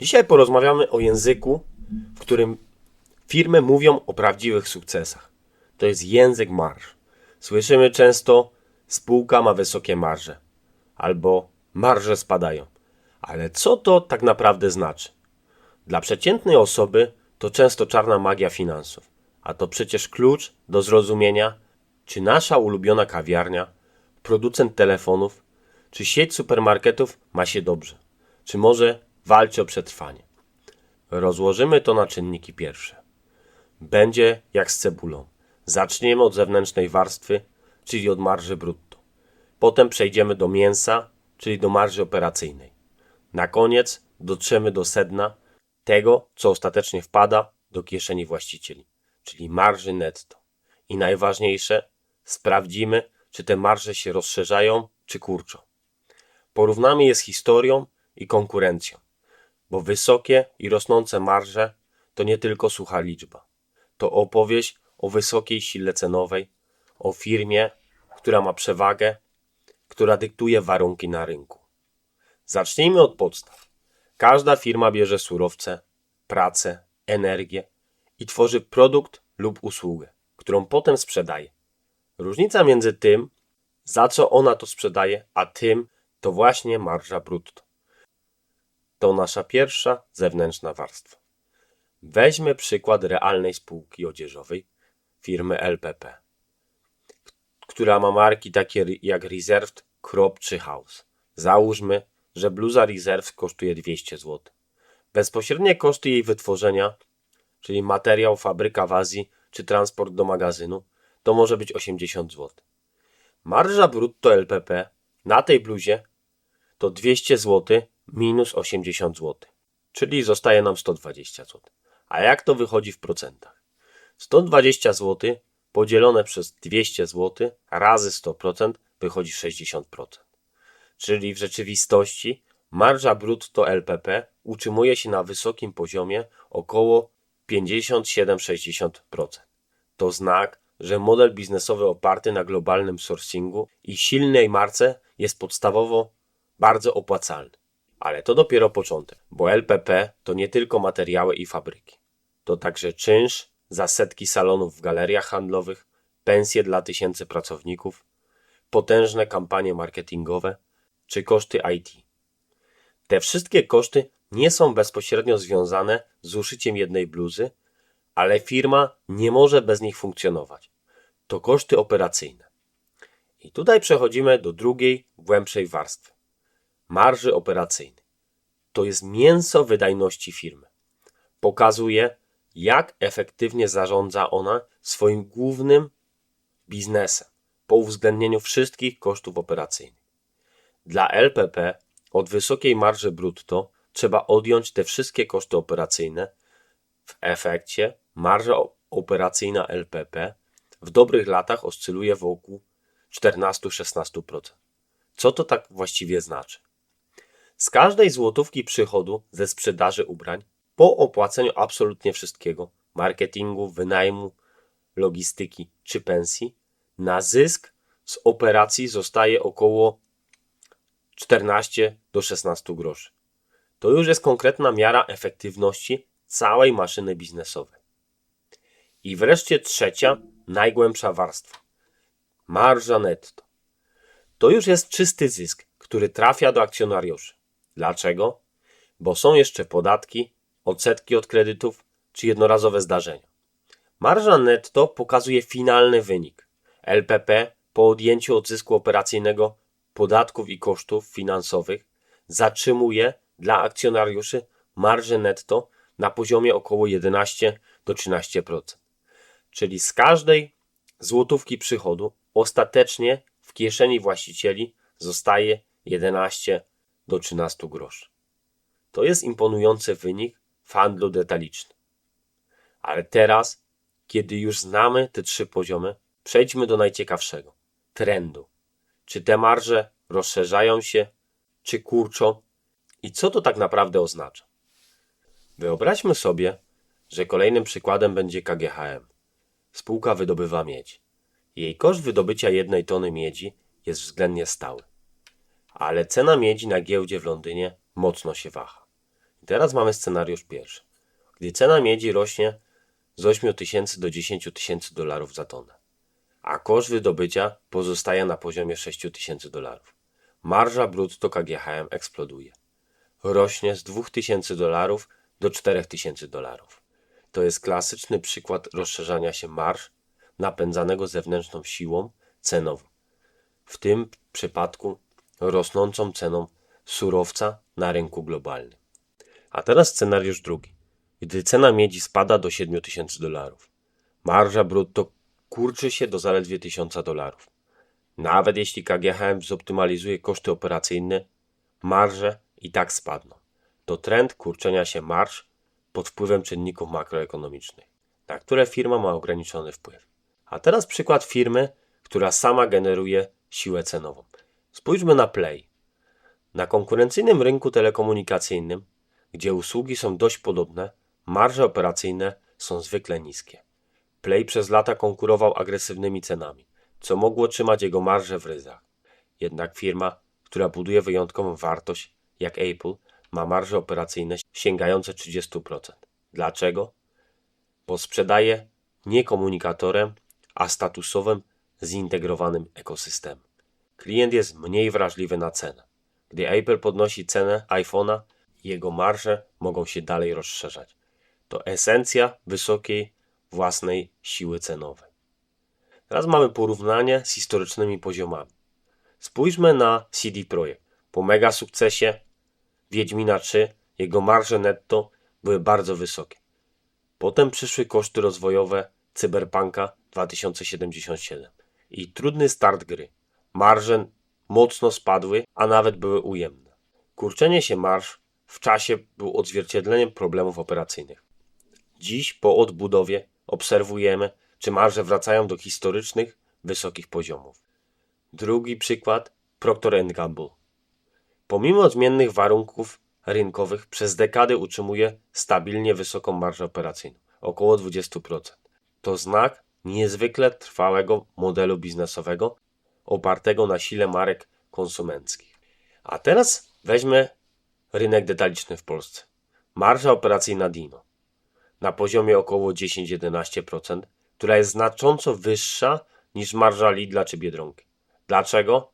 Dzisiaj porozmawiamy o języku, w którym firmy mówią o prawdziwych sukcesach. To jest język marż. Słyszymy często, spółka ma wysokie marże albo marże spadają. Ale co to tak naprawdę znaczy? Dla przeciętnej osoby to często czarna magia finansów, a to przecież klucz do zrozumienia, czy nasza ulubiona kawiarnia, producent telefonów, czy sieć supermarketów ma się dobrze, czy może walczy o przetrwanie. Rozłożymy to na czynniki pierwsze. Będzie jak z cebulą. Zaczniemy od zewnętrznej warstwy, czyli od marży brutto. Potem przejdziemy do mięsa, czyli do marży operacyjnej. Na koniec dotrzemy do sedna tego, co ostatecznie wpada do kieszeni właścicieli, czyli marży netto. I najważniejsze, sprawdzimy, czy te marże się rozszerzają, czy kurczą. Porównamy je z historią i konkurencją, bo wysokie i rosnące marże to nie tylko sucha liczba. To opowieść o wysokiej sile cenowej, o firmie, która ma przewagę, która dyktuje warunki na rynku. Zacznijmy od podstaw. Każda firma bierze surowce, pracę, energię i tworzy produkt lub usługę, którą potem sprzedaje. Różnica między tym, za co ona to sprzedaje, a tym, to właśnie marża brutto. To nasza pierwsza zewnętrzna warstwa. Weźmy przykład realnej spółki odzieżowej, firmy LPP, która ma marki takie jak Reserved, Crop czy House. Załóżmy, że bluza Reserved kosztuje 200 zł. Bezpośrednie koszty jej wytworzenia, czyli materiał, fabryka w Azji czy transport do magazynu, to może być 80 zł. Marża brutto LPP na tej bluzie to 200 zł minus 80 zł, czyli zostaje nam 120 zł. A jak to wychodzi w procentach? 120 zł podzielone przez 200 zł razy 100% wychodzi 60%. Czyli w rzeczywistości marża brutto LPP utrzymuje się na wysokim poziomie około 57-60%. To znak, że model biznesowy oparty na globalnym sourcingu i silnej marce jest podstawowo bardzo opłacalny. Ale to dopiero początek, bo LPP to nie tylko materiały i fabryki. To także czynsz za setki salonów w galeriach handlowych, pensje dla tysięcy pracowników, potężne kampanie marketingowe czy koszty IT. Te wszystkie koszty nie są bezpośrednio związane z uszyciem jednej bluzy, ale firma nie może bez nich funkcjonować. To koszty operacyjne. I tutaj przechodzimy do drugiej, głębszej warstwy marży operacyjnej. To jest mięso wydajności firmy. Pokazuje, jak efektywnie zarządza ona swoim głównym biznesem po uwzględnieniu wszystkich kosztów operacyjnych. Dla LPP od wysokiej marży brutto trzeba odjąć te wszystkie koszty operacyjne. W efekcie marża operacyjna LPP w dobrych latach oscyluje wokół 14-16%. Co to tak właściwie znaczy? Z każdej złotówki przychodu ze sprzedaży ubrań, po opłaceniu absolutnie wszystkiego marketingu, wynajmu, logistyki czy pensji na zysk z operacji zostaje około 14 do 16 groszy. To już jest konkretna miara efektywności całej maszyny biznesowej. I wreszcie trzecia, najgłębsza warstwa marża netto. To już jest czysty zysk, który trafia do akcjonariuszy. Dlaczego? Bo są jeszcze podatki, odsetki od kredytów czy jednorazowe zdarzenia. Marża netto pokazuje finalny wynik. LPP po odjęciu od zysku operacyjnego podatków i kosztów finansowych zatrzymuje dla akcjonariuszy marżę netto na poziomie około 11 do 13%. Czyli z każdej złotówki przychodu ostatecznie w kieszeni właścicieli zostaje 11 do 13 groszy. To jest imponujący wynik w handlu detalicznym. Ale teraz, kiedy już znamy te trzy poziomy, przejdźmy do najciekawszego trendu. Czy te marże rozszerzają się, czy kurczą i co to tak naprawdę oznacza? Wyobraźmy sobie, że kolejnym przykładem będzie KGHM. Spółka wydobywa miedź. Jej koszt wydobycia jednej tony miedzi jest względnie stały ale cena miedzi na giełdzie w Londynie mocno się waha. I teraz mamy scenariusz pierwszy. Gdy cena miedzi rośnie z 8 tysięcy do 10 tysięcy dolarów za tonę, a koszt wydobycia pozostaje na poziomie 6 tysięcy dolarów. Marża brutto KGHM eksploduje. Rośnie z 2000 dolarów do 4000 dolarów. To jest klasyczny przykład rozszerzania się marż napędzanego zewnętrzną siłą cenową. W tym przypadku rosnącą ceną surowca na rynku globalnym. A teraz scenariusz drugi. Gdy cena miedzi spada do 7000 dolarów, marża brutto kurczy się do zaledwie 1000 dolarów. Nawet jeśli KGHM zoptymalizuje koszty operacyjne, marże i tak spadną. To trend kurczenia się marż pod wpływem czynników makroekonomicznych, na które firma ma ograniczony wpływ. A teraz przykład firmy, która sama generuje siłę cenową. Spójrzmy na Play. Na konkurencyjnym rynku telekomunikacyjnym, gdzie usługi są dość podobne, marże operacyjne są zwykle niskie. Play przez lata konkurował agresywnymi cenami, co mogło trzymać jego marże w ryzach. Jednak firma, która buduje wyjątkową wartość, jak Apple, ma marże operacyjne sięgające 30%. Dlaczego? Bo sprzedaje nie komunikatorem, a statusowym, zintegrowanym ekosystemem. Klient jest mniej wrażliwy na cenę. Gdy Apple podnosi cenę iPhone'a, jego marże mogą się dalej rozszerzać. To esencja wysokiej własnej siły cenowej. Teraz mamy porównanie z historycznymi poziomami. Spójrzmy na CD Projekt. Po mega sukcesie Wiedźmina 3 jego marże netto były bardzo wysokie. Potem przyszły koszty rozwojowe Cyberpunka 2077 i trudny start gry. Marże mocno spadły, a nawet były ujemne. Kurczenie się marż w czasie był odzwierciedleniem problemów operacyjnych. Dziś po odbudowie obserwujemy, czy marże wracają do historycznych, wysokich poziomów. Drugi przykład Procter Gamble. Pomimo zmiennych warunków rynkowych przez dekady utrzymuje stabilnie wysoką marżę operacyjną, około 20%. To znak niezwykle trwałego modelu biznesowego opartego na sile marek konsumenckich. A teraz weźmy rynek detaliczny w Polsce. Marża operacyjna Dino na poziomie około 10-11%, która jest znacząco wyższa niż marża Lidla czy Biedronki. Dlaczego?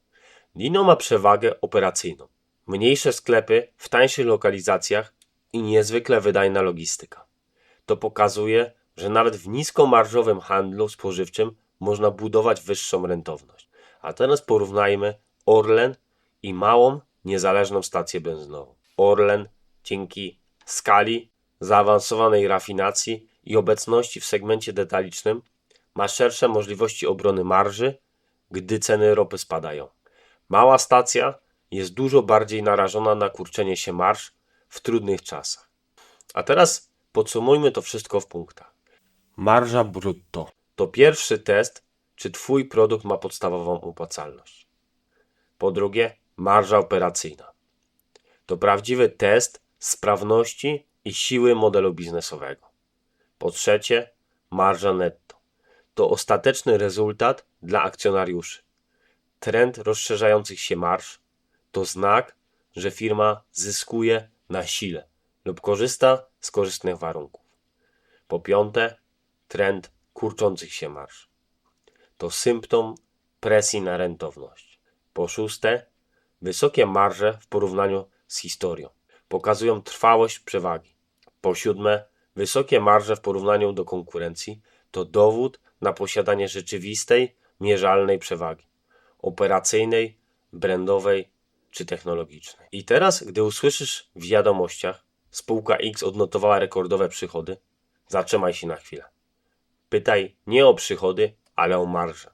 Dino ma przewagę operacyjną, mniejsze sklepy w tańszych lokalizacjach i niezwykle wydajna logistyka. To pokazuje, że nawet w niskomarżowym handlu spożywczym można budować wyższą rentowność. A teraz porównajmy Orlen i małą, niezależną stację benzynową. Orlen dzięki skali, zaawansowanej rafinacji i obecności w segmencie detalicznym ma szersze możliwości obrony marży, gdy ceny ropy spadają. Mała stacja jest dużo bardziej narażona na kurczenie się marsz w trudnych czasach. A teraz podsumujmy to wszystko w punktach. Marża brutto to pierwszy test, czy Twój produkt ma podstawową opłacalność. Po drugie, marża operacyjna. To prawdziwy test sprawności i siły modelu biznesowego. Po trzecie, marża netto. To ostateczny rezultat dla akcjonariuszy. Trend rozszerzających się marsz to znak, że firma zyskuje na sile lub korzysta z korzystnych warunków. Po piąte, trend kurczących się marsz. To symptom presji na rentowność. Po szóste, wysokie marże w porównaniu z historią pokazują trwałość przewagi. Po siódme, wysokie marże w porównaniu do konkurencji to dowód na posiadanie rzeczywistej, mierzalnej przewagi operacyjnej, brandowej czy technologicznej. I teraz, gdy usłyszysz w wiadomościach, spółka X odnotowała rekordowe przychody, zatrzymaj się na chwilę. Pytaj nie o przychody, ale o marżę.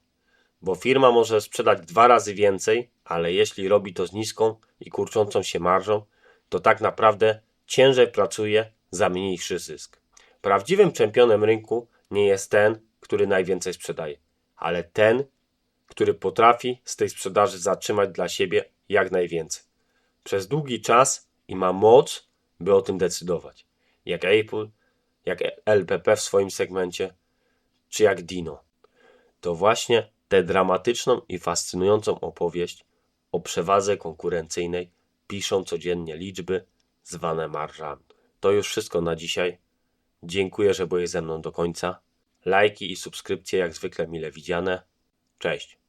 Bo firma może sprzedać dwa razy więcej, ale jeśli robi to z niską i kurczącą się marżą, to tak naprawdę ciężej pracuje za mniejszy zysk. Prawdziwym czempionem rynku nie jest ten, który najwięcej sprzedaje, ale ten, który potrafi z tej sprzedaży zatrzymać dla siebie jak najwięcej. Przez długi czas i ma moc, by o tym decydować. Jak Apple, jak LPP w swoim segmencie, czy jak Dino. To właśnie tę dramatyczną i fascynującą opowieść o przewadze konkurencyjnej piszą codziennie liczby zwane marżami. To już wszystko na dzisiaj. Dziękuję, że byłeś ze mną do końca. Lajki i subskrypcje jak zwykle mile widziane. Cześć.